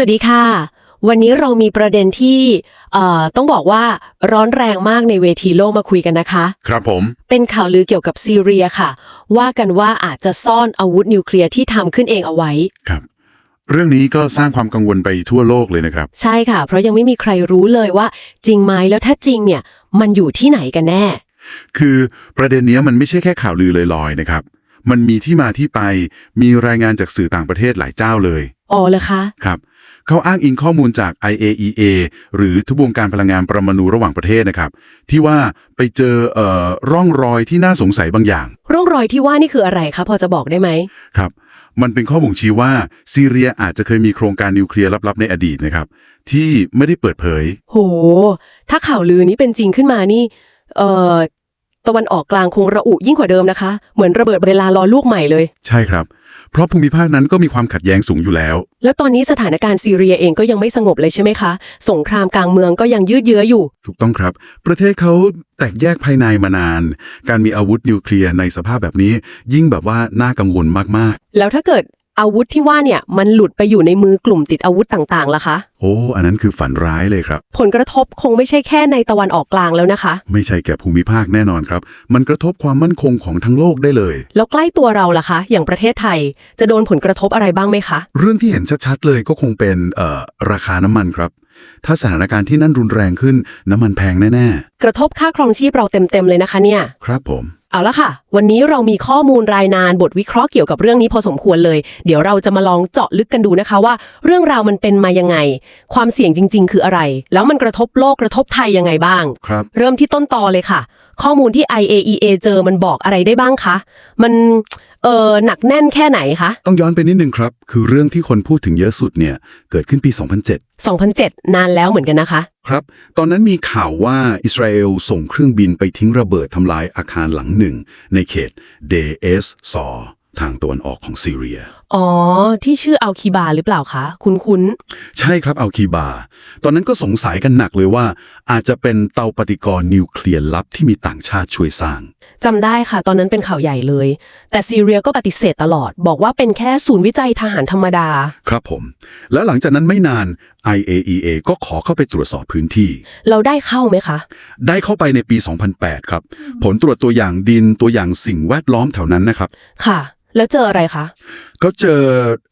สวัสดีค่ะ วันนี้เรามีประเด็นที่เอ่อต้องบอกว่าร้อนแรงมากในเวทีโลกมาคุยกันนะคะ ครับผม เป็นข่าวลือเกี่ยวกับซีเรียค่ะ ว่ากันว่าอาจจะซ่อนอาวุธนิวเคลียร์ที่ทำขึ้นเองเอาไว้ ครับ เรื่องนี้ก็สร้างความกังวลไปทั่วโลกเลยนะครับ ใช่ค่ะ เพราะยังไม่มีใครรู้เลยว่า จริงไหมแล้วถ้าจริงเนี่ย มันอยู่ที่ไหนกันแน่ คือประเด็นเนี้ยมันไม่ใช่แค่ข่าวลือลอยๆนะครับ มันมีที่มาที่ไป มีรายงานจากสื่อต่างประเทศหลายเจ้าเลย อ๋อเหรอคะ ครับเขาอ้างอิงข้อมูลจาก IAEA หรือทุบวงการพลังงานปรมาณูระหว่างประเทศนะครับ ที่ว่าไปเจอเอ่อร่องรอยที่น่าสงสัยบางอย่าง ร่องรอยที่ว่านี่คืออะไรคะพอจะบอกได้ไหม ครับ มันเป็นข้อบ่งชี้ว่าซีเรียอาจจะเคยมีโครงการนิวเคลียร์ลับๆในอดีตนะครับ ที่ไม่ได้เปิดเผย โห ถ้าข่าวลือนี้เป็นจริงขึ้นมานี่ เอ่อ ตะวันออกกลางคงระอุยิ่งกว่าเดิมนะคะ เหมือนระเบิดเวลารอลูกใหม่เลย ใช่ครับ เพราะภูมิภาคนั้นก็มีความขัดแย้งสูงอยู่แล้ว แล้วตอนนี้สถานการณ์ซีเรียเองก็ยังไม่สงบเลยใช่ไหมคะ สงครามกลางเมืองก็ยังยืดเยื้ออยู่ ถูกต้องครับ ประเทศเขาแตกแยกภายในมานาน การมีอาวุธนิวเคลียร์ในสภาพแบบนี้ ยิ่งแบบว่าน่ากังวลมากแล้วถ้าเกิด อาวุธที่ว่าเนี่ยมันหลุดไปอยู่ในมือกลุ่มติดอาวุธต่างๆล่ะคะๆโอ้ อันนั้นคือฝันร้ายเลยครับ ผลกระทบคงไม่ใช่แค่ในตะวันออกกลางแล้วนะคะ ไม่ใช่แก่ภูมิภาคแน่นอนครับ มันกระทบความมั่นคงของทั้งโลกได้เลย แล้วใกล้ตัวเราล่ะคะ อย่างประเทศไทยจะโดนผลกระทบอะไรบ้างไหมคะ เรื่องที่เห็นชัดๆเลยก็คงเป็นเอ่อราคาน้ำมันครับ ถ้าสถานการณ์ที่นั่นรุนแรงขึ้น น้ำมันแพงแน่กระทบค่าครองชีพเราเต็มๆเลยนะคะเนี่ย ๆ ครับผม เอาละค่ะวันนี้เรามีข้อมูลรายนานบทวิเคราะห์เกี่ยวกับเรื่องนี้พอสมควรเลย เดี๋ยวเราจะมาลองเจาะลึกกันดูนะคะว่า เรื่องราวมันเป็นมายังไง ความเสี่ยงจริง ๆ คืออะไร แล้วมันกระทบโลกกระทบไทยยังไงบ้าง ครับ เริ่มที่ต้นตอเลยค่ะ ข้อมูลที่ IAEA เจอมันบอกอะไรได้บ้างคะ มันเออหนักแน่นแค่ไหนคะ ต้องย้อนไปนิดนึงครับ คือเรื่องที่คนพูดถึงเยอะสุดเนี่ย เกิดขึ้นปี 2007 2007 นานแล้วเหมือนกันนะคะ ครับ ตอนนั้นมีข่าวว่าอิสราเอลส่งเครื่องบินไปทิ้งระเบิดทำลายอาคารหลังหนึ่ง ในในเขตเดเอสซอทางตะวันออกของซีเรีย อ๋อ ที่ชื่ออัลคีบาหรือเปล่าคะ คุ้นใช่ครับอัลคีบา ตอนนั้นก็สงสัยกันหนักเลยว่า อาจจะเป็นเตาปฏิกรณ์นิวเคลียร์ลับที่มีต่างชาติช่วยสร้าง ๆจำได้ค่ะ ตอนนั้นเป็นข่าวใหญ่เลย แต่ซีเรียก็ปฏิเสธตลอด บอกว่าเป็นแค่ศูนย์วิจัยทหารธรรมดา ครับผม แล้วหลังจากนั้นไม่นาน IAEA ก็ขอเข้าไปตรวจสอบพื้นที่ เราได้เข้าไหมคะ ได้เข้าไปในปี 2008 ครับ ผลตรวจตัวอย่างดินตัวอย่างสิ่งแวดล้อมแถวนั้นนะครับ ค่ะแล้วเจออะไรคะ ก็เจอ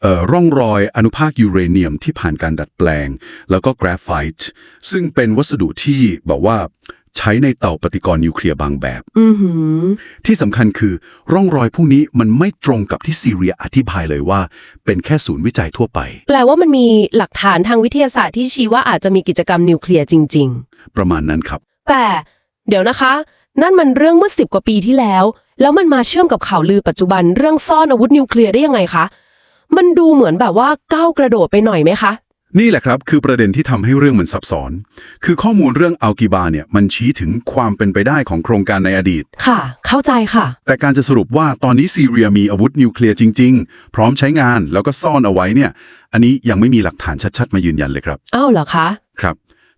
เอ่อร่องรอยอนุภาคยูเรเนียมที่ผ่านการดัดแปลง แล้วก็กราไฟต์ซึ่งเป็นวัสดุที่แบบว่าใช้ในเตาปฏิกรณ์นิวเคลียร์บางแบบ อือหือ ที่สำคัญคือร่องรอยพวกนี้มันไม่ตรงกับที่ซีเรียอธิบายเลยว่า เป็นแค่ศูนย์วิจัยทั่วไป แปลว่ามันมีหลักฐานทางวิทยาศาสตร์ที่ชี้ว่าอาจจะมีกิจกรรมนิวเคลียร์จริง ประมาณนั้นครับ ๆ แต่ เดี๋ยวนะคะ นั่นมันเรื่องเมื่อสิบกว่าปีที่แล้ว แล้วมันมาเชื่อมกับข่าวลือปัจจุบันเรื่องซ่อนอาวุธนิวเคลียร์ได้ยังไงคะ มันดูเหมือนแบบว่าก้าวกระโดดไปหน่อยไหมคะ นี่แหละครับคือประเด็นที่ทำให้เรื่องมันซับซ้อน คือข้อมูลเรื่องอัลกิบาเนี่ยมันชี้ถึงความเป็นไปได้ของโครงการในอดีต ค่ะ เข้าใจค่ะ แต่การจะสรุปว่าตอนนี้ซีเรียมีอาวุธนิวเคลียร์จริง ๆ พร้อมใช้งานแล้วก็ซ่อนเอาไว้เนี่ย อันนี้ยังไม่มีหลักฐานชัดๆ มายืนยันเลยครับ อ้าวเหรอคะ ครับ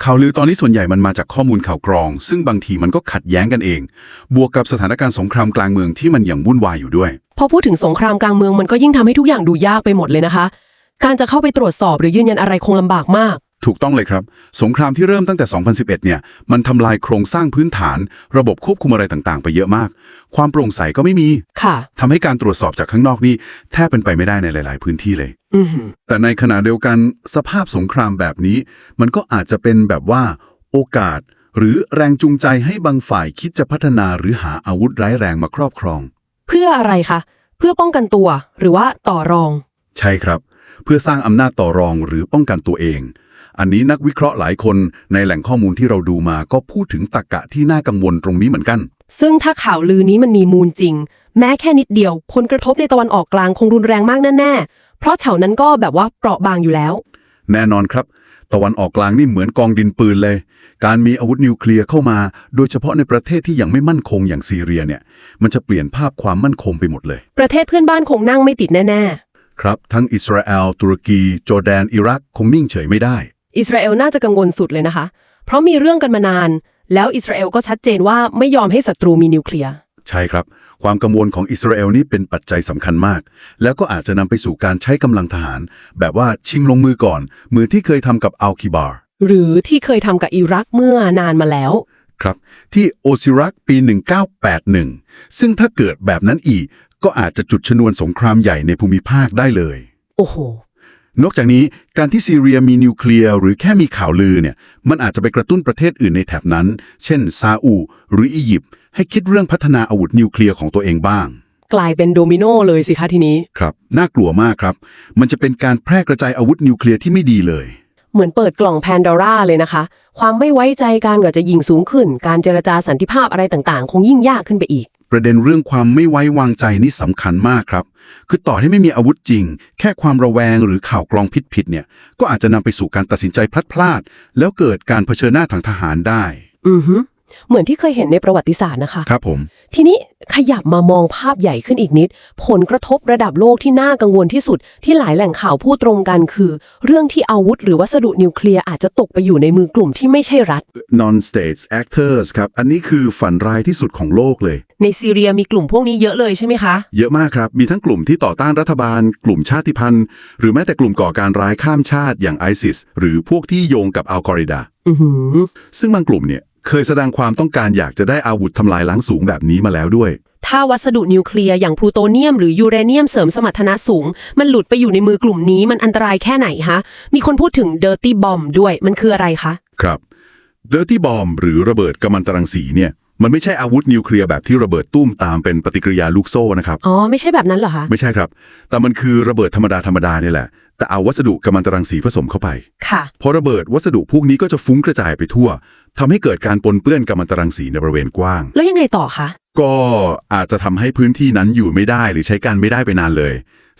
ข่าวลือตอนนี้ส่วนใหญ่มันมาจากข้อมูลข่าวกรอง ซึ่งบางทีมันก็ขัดแย้งกันเอง บวกกับสถานการณ์สงครามกลางเมืองที่มันยังวุ่นวายอยู่ด้วย พอพูดถึงสงครามกลางเมืองมันก็ยิ่งทำให้ทุกอย่างดูยากไปหมดเลยนะคะ การจะเข้าไปตรวจสอบหรือยืนยันอะไรคงลำบากมาก ถูกต้องเลยครับ สงครามที่เริ่มตั้งแต่ 2011 เนี่ย มันทำลายโครงสร้างพื้นฐาน ระบบควบคุมอะไรต่างๆ ไปเยอะมาก ความโปร่งใสก็ไม่มีค่ะทำให้การตรวจสอบจากข้างนอกนี่แทบเป็นไปไม่ได้ในหลาย ๆ พื้นที่เลยอือหือแต่ในขณะเดียวกันสภาพสงครามแบบนี้ มันก็อาจจะเป็นแบบว่า โอกาส หรือแรงจูงใจให้บางฝ่ายคิดจะพัฒนาหรือหาอาวุธร้ายแรงมาครอบครอง เพื่ออะไรคะเพื่อป้องกันตัวหรือว่าต่อรอง ใช่ครับ เพื่อสร้างอำนาจต่อรองหรือป้องกันตัวเอง อันนี้นักวิเคราะห์หลายคนในแหล่งข้อมูลที่เราดูมาก็พูดถึงตรรกะที่น่ากังวลตรงนี้เหมือนกัน ซึ่งถ้าข่าวลือนี้มันมีมูลจริง แม้แค่นิดเดียว ผลกระทบในตะวันออกกลางคงรุนแรงมากแน่ๆ เพราะแถวนั้นก็แบบว่าเปราะบางอยู่แล้ว แน่นอนครับ ตะวันออกกลางนี่เหมือนกองดินปืนเลย การมีอาวุธนิวเคลียร์เข้ามา โดยเฉพาะในประเทศที่ยังไม่มั่นคงอย่างซีเรียเนี่ย มันจะเปลี่ยนภาพความมั่นคงไปหมดเลย ประเทศเพื่อนบ้านคงนั่งไม่ติดแน่ครับ ทั้งอิสราเอล ตุรกี จอร์แดน อิรัก คงนิ่งเฉยไม่ได้ๆ อิสราเอลน่าจะกังวลสุดเลยนะคะ เพราะมีเรื่องกันมานาน แล้วอิสราเอลก็ชัดเจนว่าไม่ยอมให้ศัตรูมีนิวเคลียร์ ใช่ครับ ความกังวลของอิสราเอลนี่เป็นปัจจัยสำคัญมาก แล้วก็อาจจะนำไปสู่การใช้กำลังทหาร แบบว่าชิงลงมือก่อนมือที่เคยทำกับอัลคิบาร์ หรือที่เคยทำกับอิรักเมื่อนานมาแล้ว ครับ ที่โอซิรักปี 1981 ซึ่งถ้าเกิดแบบนั้นอีก ก็อาจจะจุดชนวนสงครามใหญ่ในภูมิภาคได้เลย โอ้โห นอกจากนี้การที่ซีเรียมีนิวเคลียร์หรือแค่มีข่าวลือเนี่ยมันอาจจะไปกระตุ้นประเทศอื่นในแถบนั้น เช่น ซาอุหรืออียิปต์ให้คิดเรื่องพัฒนาอาวุธนิวเคลียร์ของตัวเองบ้าง กลายเป็นโดมิโนเลยสิคะทีนี้ ครับน่ากลัวมากครับ มันจะเป็นการแพร่กระจายอาวุธนิวเคลียร์ที่ไม่ดีเลย เหมือนเปิดกล่องแพนดอร่าเลยนะคะ ความไม่ไว้ใจกันก็จะยิ่งสูงขึ้น การเจรจาสันติภาพอะไรต่างๆ คงยิ่งยากขึ้นไปอีก ประเด็นเรื่องความไม่ไว้วางใจนี่สำคัญมากครับ คือต่อให้ไม่มีอาวุธจริง แค่ความระแวงหรือข่าวกรองผิดๆเนี่ย ก็อาจจะนำไปสู่การตัดสินใจพลัดพลาด แล้วเกิดการเผชิญหน้าทางทหารได้ อือฮึ เหมือนที่เคยเห็นในประวัติศาสตร์นะคะ ครับผม ทีนี้ขยับมามองภาพใหญ่ขึ้นอีกนิด ผลกระทบระดับโลกที่น่ากังวลที่สุด ที่หลายแหล่งข่าวพูดตรงกันคือ เรื่องที่อาวุธหรือวัสดุนิวเคลียร์อาจจะตกไปอยู่ในมือกลุ่มที่ไม่ใช่รัฐ non-state actors ครับ อันนี้คือฝันร้ายที่สุดของโลกเลย ในซีเรียมีกลุ่มพวกนี้เยอะเลยใช่ไหมคะ เยอะมากครับ มีทั้งกลุ่มที่ต่อต้านรัฐบาล กลุ่มชาติพันธุ์ หรือแม้แต่กลุ่มก่อการร้ายข้ามชาติอย่างไอซิสหรือพวกที่โยงกับอัลกอริดา อือหือ ซึ่งบางกลุ่มเนี่ย เคยแสดงความต้องการอยากจะได้อาวุธทำลายล้างสูงแบบนี้มาแล้วด้วย ถ้าวัสดุนิวเคลียร์อย่างพลูโตเนียมหรือยูเรเนียมเสริมสมรรถนะสูง มันหลุดไปอยู่ในมือกลุ่มนี้มันอันตรายแค่ไหนคะมีคนพูดถึง dirty bomb ด้วยมันคืออะไรคะ ครับ Dirty Bomb หรือระเบิดกัมมันตรังสีเนี่ยมันไม่ใช่อาวุธนิวเคลียร์แบบที่ระเบิดตุ้มตามเป็นปฏิกิริยาลูกโซ่นะครับ อ๋อ ไม่ใช่แบบนั้นเหรอคะ ไม่ใช่ครับ แต่มันคือระเบิดธรรมดาธรรมดาเนี่ยแหละ แต่เอาวัสดุกัมมันตรังสีผสมเข้าไป ค่ะ พอระเบิดวัสดุพวกนี้ก็จะฟุ้งกระจายไปทั่ว ทำให้เกิดการปนเปื้อนกัมมันตรังสีในบริเวณกว้าง แล้วยังไงต่อคะ ก็อาจจะทำให้พื้นที่นั้นอยู่ไม่ได้หรือใช้การไม่ได้ไปนานเลย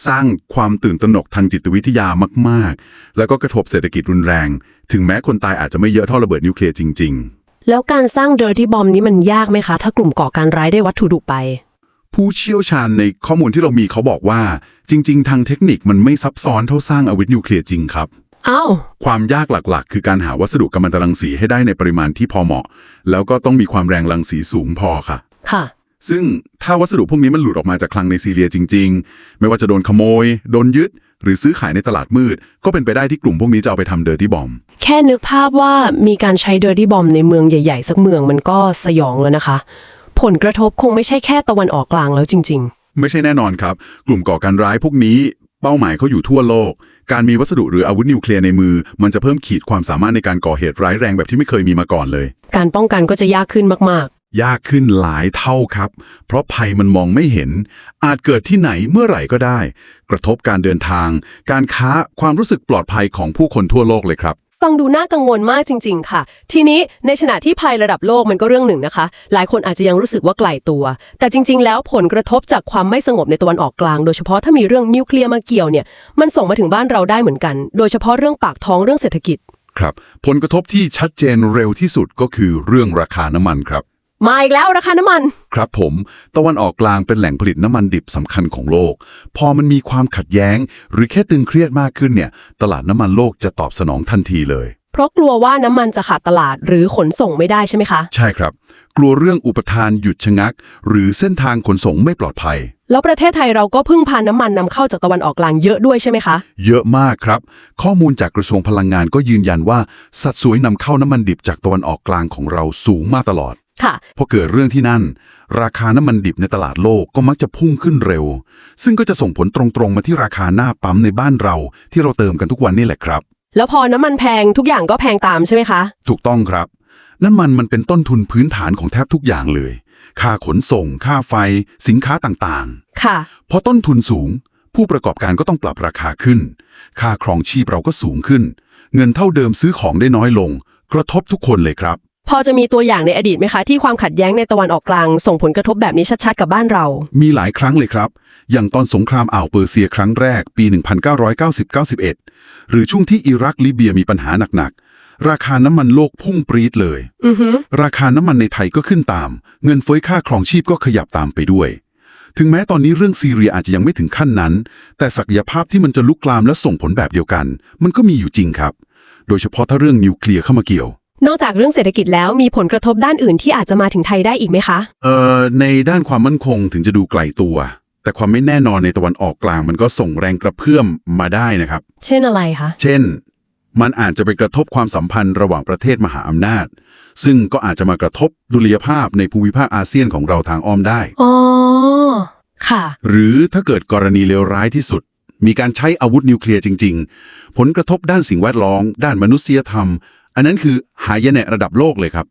สร้างความตื่นตระหนกทางจิตวิทยามากๆ แล้วก็กระทบเศรษฐกิจรุนแรง ถึงแม้คนตายอาจจะไม่เยอะเท่าระเบิดนิวเคลียร์จริงแล้วการสร้าง dirty bomb นี้มันยากไหมคะ ถ้ากลุ่มก่อการร้ายได้วัตถุดิบไปๆผู้เชี่ยวชาญในข้อมูลที่เรามีเขาบอกว่า จริง ๆ ทางเทคนิคมันไม่ซับซ้อนเท่าสร้างอาวุธนิวเคลียร์จริงครับ อ้าว ความยากหลักๆ คือการหาวัสดุกัมมันตรังสีให้ได้ในปริมาณที่พอเหมาะ แล้วก็ต้องมีความแรงรังสีสูงพอค่ะ ค่ะ ซึ่งถ้าวัสดุพวกนี้มันหลุดออกมาจากคลังในซีเรียจริง ๆ ไม่ว่าจะโดนขโมย โดนยึด หรือซื้อขายในตลาดมืด ก็เป็นไปได้ที่กลุ่มพวกนี้จะเอาไปทำเดอร์ตี้บอม แค่นึกภาพว่ามีการใช้ dirty bomb ในเมืองใหญ่ๆ สักเมืองมันก็สยองแล้วนะคะ ผลกระทบคงไม่ใช่แค่ตะวันออกกลางแล้วจริงไม่ใช่แน่นอนครับ กลุ่มก่อการร้ายพวกนี้ เป้าหมายเขาอยู่ทั่วโลก การมีวัสดุหรืออาวุธนิวเคลียร์ในมือ มันจะเพิ่มขีดความสามารถในการก่อเหตุร้ายแรงแบบที่ไม่เคยมีมาก่อนเลยๆการป้องกันก็จะยากขึ้นมากยากขึ้นหลายเท่าครับ เพราะภัยมันมองไม่เห็น อาจเกิดที่ไหนเมื่อไหร่ก็ได้ กระทบการเดินทาง การค้าความรู้สึกปลอดภัยของผู้คนทั่วโลกเลยครับ ฟังดูน่ากังวลมากจริง ๆ ค่ะ ทีนี้ในขณะที่ภัยระดับโลกมันก็เรื่องหนึ่งนะคะ หลายคนอาจจะยังรู้สึกว่าไกลตัว แต่จริง ๆ แล้วผลกระทบจากความไม่สงบในตะวันออกกลาง โดยเฉพาะถ้ามีเรื่องนิวเคลียร์มาเกี่ยวเนี่ยมันส่งมาถึงบ้านเราได้เหมือนกัน โดยเฉพาะเรื่องปากท้องเรื่องเศรษฐกิจ ครับ ผลกระทบที่ชัดเจนเร็วที่สุดก็คือเรื่องราคาน้ำมันครับ มาอีกแล้วราคาน้ำมัน ครับผมตะวันออกกลางเป็นแหล่งผลิตน้ำมันดิบสำคัญของโลก พอมันมีความขัดแย้ง หรือแค่ตึงเครียดมากขึ้นเนี่ย ตลาดน้ำมันโลกจะตอบสนองทันทีเลย เพราะกลัวว่าน้ำมันจะขาดตลาดหรือขนส่งไม่ได้ใช่ไหมคะ ใช่ครับ กลัวเรื่องอุปทานหยุดชะงัก หรือเส้นทางขนส่งไม่ปลอดภัย แล้วประเทศไทยเราก็พึ่งพาน้ำมันนำเข้าจากตะวันออกกลางเยอะด้วยใช่ไหมคะ เยอะมากครับ ข้อมูลจากกระทรวงพลังงานก็ยืนยันว่า สัดส่วนนำเข้าน้ำมันดิบจากตะวันออกกลางของเราสูงมาตลอดค่ะ พอเกิดเรื่องที่นั่น ราคาน้ำมันดิบในตลาดโลกก็มักจะพุ่งขึ้นเร็ว ซึ่งก็จะส่งผลตรงๆมาที่ราคาหน้าปั๊มในบ้านเรา ที่เราเติมกันทุกวันนี่แหละครับ แล้วพอน้ำมันแพงทุกอย่างก็แพงตามใช่ไหมคะ ถูกต้องครับ น้ำมันมันเป็นต้นทุนพื้นฐานของแทบทุกอย่างเลย ค่าขนส่ง ค่าไฟ สินค้าต่างค่ะ ๆ พอต้นทุนสูง ผู้ประกอบการก็ต้องปรับราคาขึ้น ค่าครองชีพเราก็สูงขึ้น เงินเท่าเดิมซื้อของได้น้อยลง กระทบทุกคนเลยครับ พอจะมีตัวอย่างในอดีตไหมคะ ที่ความขัดแย้งในตะวันออกกลาง ส่งผลกระทบแบบนี้ชัดๆ กับบ้านเรา มีหลายครั้งเลยครับ อย่างตอนสงครามอ่าวเปอร์เซียครั้งแรกปี 1990-91 หรือช่วงที่อิรักลิเบียมีปัญหาหนักๆ ราคาน้ำมันโลกพุ่งปรี๊ดเลยอือฮึราคาน้ำมันในไทยก็ขึ้นตาม เงินเฟ้อค่าครองชีพก็ขยับตามไปด้วย ถึงแม้ตอนนี้เรื่องซีเรียอาจจะยังไม่ถึงขั้นนั้น แต่ศักยภาพที่มันจะลุกลามและส่งผลแบบเดียวกัน มันก็มีอยู่จริงครับ โดยเฉพาะถ้าเรื่องนิวเคลียร์เข้ามาเกี่ยว นอกจากเรื่องเศรษฐกิจแล้วมีผลกระทบด้านอื่นที่อาจจะมาถึงไทยได้อีกไหมคะ เอ่อในด้านความมั่นคงถึงจะดูไกลตัว แต่ความไม่แน่นอนในตะวันออกกลางมันก็ส่งแรงกระเพื่อมมาได้นะครับ เช่นอะไรคะ เช่น มันอาจจะไปกระทบความสัมพันธ์ระหว่างประเทศมหาอำนาจ ซึ่งก็อาจจะมากระทบดุลยภาพในภูมิภาคอาเซียนของเราทางอ้อมได้ อ๋อ ค่ะ หรือถ้าเกิดกรณีเลวร้ายที่สุด มีการใช้อาวุธนิวเคลียร์จริง ๆ ผลกระทบด้านสิ่งแวดล้อม ด้านมนุษยธรรม อันนั้นคือหายนะระดับโลกเลยครับ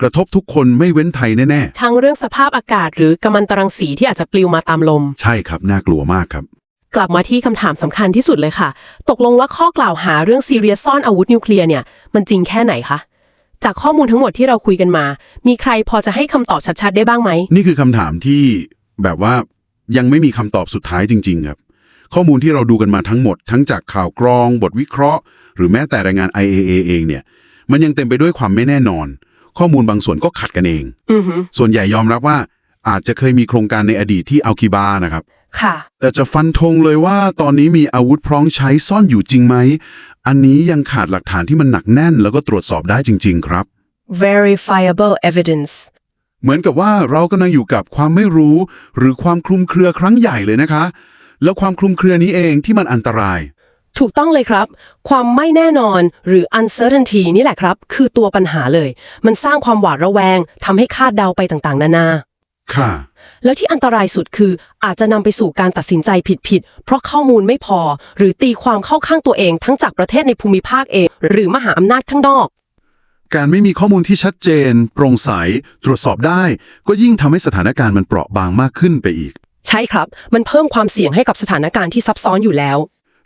กระทบทุกคนไม่เว้นไทยแน่ทั้งเรื่องสภาพอากาศหรือกัมมันตรังสีที่อาจจะปลิวมาตามลม ๆ ใช่ครับน่ากลัวมากครับ กลับมาที่คำถามสำคัญที่สุดเลยค่ะ ตกลงว่าข้อกล่าวหาเรื่องซีเรียสซ่อนอาวุธนิวเคลียร์เนี่ย มันจริงแค่ไหนคะ จากข้อมูลทั้งหมดที่เราคุยกันมา มีใครพอจะให้คำตอบชัดๆ ได้บ้างไหม นี่คือคำถามที่แบบว่ายังไม่มีคำตอบสุดท้ายจริง ๆ ครับ ข้อมูลที่เราดูกันมาทั้งหมด ทั้งจากข่าวกรอง บทวิเคราะห์ หรือแม้แต่รายงาน IAA เองเนี่ย มันยังเต็มไปด้วยความไม่แน่นอน ข้อมูลบางส่วนก็ขัดกันเองอือฮึส่วนใหญ่ยอมรับว่าอาจจะเคยมีโครงการในอดีตที่อัลคิบานะครับ ค่ะ แต่จะฟันธงเลยว่าตอนนี้มีอาวุธพร้อมใช้ซ่อนอยู่จริงไหม อันนี้ยังขาดหลักฐานที่มันหนักแน่นแล้วก็ตรวจสอบได้จริง ๆ ครับ verifiable evidence เหมือนกับว่าเรากำลังอยู่กับความไม่รู้ หรือความคลุมเครือครั้งใหญ่เลยนะคะ แล้วความคลุมเครือนี้เองที่มันอันตราย ถูกต้องเลยครับ ความไม่แน่นอนหรือ uncertainty นี่แหละครับ คือตัวปัญหาเลย มันสร้างความหวาดระแวงทำให้คาดเดาไปต่างๆ นานา ค่ะ แล้วที่อันตรายสุดคืออาจจะนำไปสู่การตัดสินใจผิดๆเพราะข้อมูลไม่พอ หรือตีความเข้าข้างตัวเองทั้งจากประเทศในภูมิภาคเอง หรือมหาอำนาจข้างนอก การไม่มีข้อมูลที่ชัดเจน โปร่งใส ตรวจสอบได้ ก็ยิ่งทำให้สถานการณ์มันเปราะบางมากขึ้นไปอีก ใช่ครับ มันเพิ่มความเสี่ยงให้กับสถานการณ์ที่ซับซ้อนอยู่แล้ว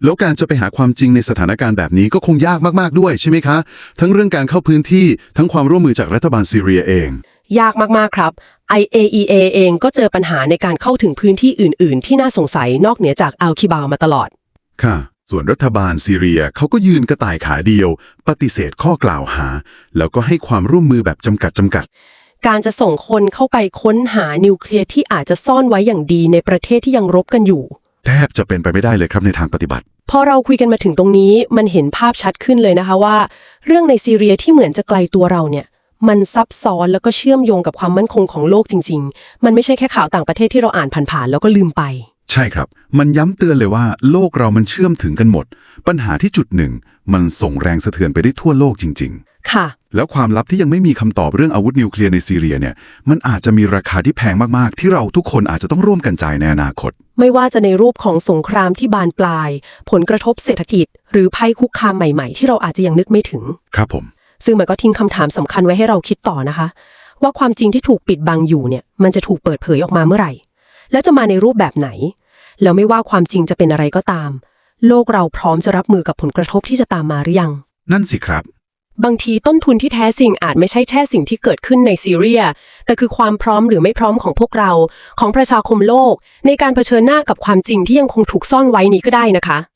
แล้วการจะไปหาความจริงในสถานการณ์แบบนี้ก็คงยากมากๆด้วยใช่ไหมคะ ทั้งเรื่องการเข้าพื้นที่ทั้งความร่วมมือจากรัฐบาลซีเรียเอง ยากมากๆครับ IAEA เองก็เจอปัญหาในการเข้าถึงพื้นที่อื่น ๆ ที่น่าสงสัยนอกเหนือจากอัลคิบามาตลอด ค่ะ ส่วนรัฐบาลซีเรียเขาก็ยืนกระต่ายขาเดียว ปฏิเสธข้อกล่าวหา แล้วก็ให้ความร่วมมือแบบจำกัดจำกัด การจะส่งคนเข้าไปค้นหานิวเคลียร์ที่อาจจะซ่อนไว้อย่างดีในประเทศที่ยังรบกันอยู่ แทบจะเป็นไปไม่ได้เลยครับในทางปฏิบัติ พอเราคุยกันมาถึงตรงนี้มันเห็นภาพชัดขึ้นเลยนะคะว่า เรื่องในซีเรียที่เหมือนจะไกลตัวเราเนี่ย มันซับซ้อนแล้วก็เชื่อมโยงกับความมั่นคงของโลกจริง ๆ มันไม่ใช่แค่ข่าวต่างประเทศที่เราอ่านผ่านๆแล้วก็ลืมไป ใช่ครับ มันย้ำเตือนเลยว่าโลกเรามันเชื่อมถึงกันหมด ปัญหาที่จุดหนึ่ง มันส่งแรงสะเทือนไปได้ทั่วโลกจริง ค่ะๆแล้วความลับที่ยังไม่มีคำตอบเรื่องอาวุธนิวเคลียร์ในซีเรียเนี่ยมันอาจจะมีราคาที่แพงมากๆ ที่เราทุกคนอาจจะต้องร่วมกันจ่ายในอนาคต ไม่ว่าจะในรูปของสงครามที่บานปลาย ผลกระทบเศรษฐกิจ หรือภัยคุกคามใหม่ๆ ที่เราอาจจะยังนึกไม่ถึง ครับผม ซึ่งมันก็ทิ้งคำถามสำคัญไว้ให้เราคิดต่อนะคะ ว่าความจริงที่ถูกปิดบังอยู่เนี่ย มันจะถูกเปิดเผยออกมาเมื่อไหร่ แล้วจะมาในรูปแบบไหน แล้วไม่ว่าความจริงจะเป็นอะไรก็ตาม โลกเราพร้อมจะรับมือกับผลกระทบที่จะตามมาหรือยัง นั่นสิครับ บางทีต้นทุนที่แท้จริงอาจไม่ใช่แค่สิ่งที่เกิดขึ้นในซีเรีย แต่คือความพร้อมหรือไม่พร้อมของพวกเรา ของประชาคมโลก ในการเผชิญหน้ากับความจริงที่ยังคงถูกซ่อนไว้นี้ก็ได้นะคะ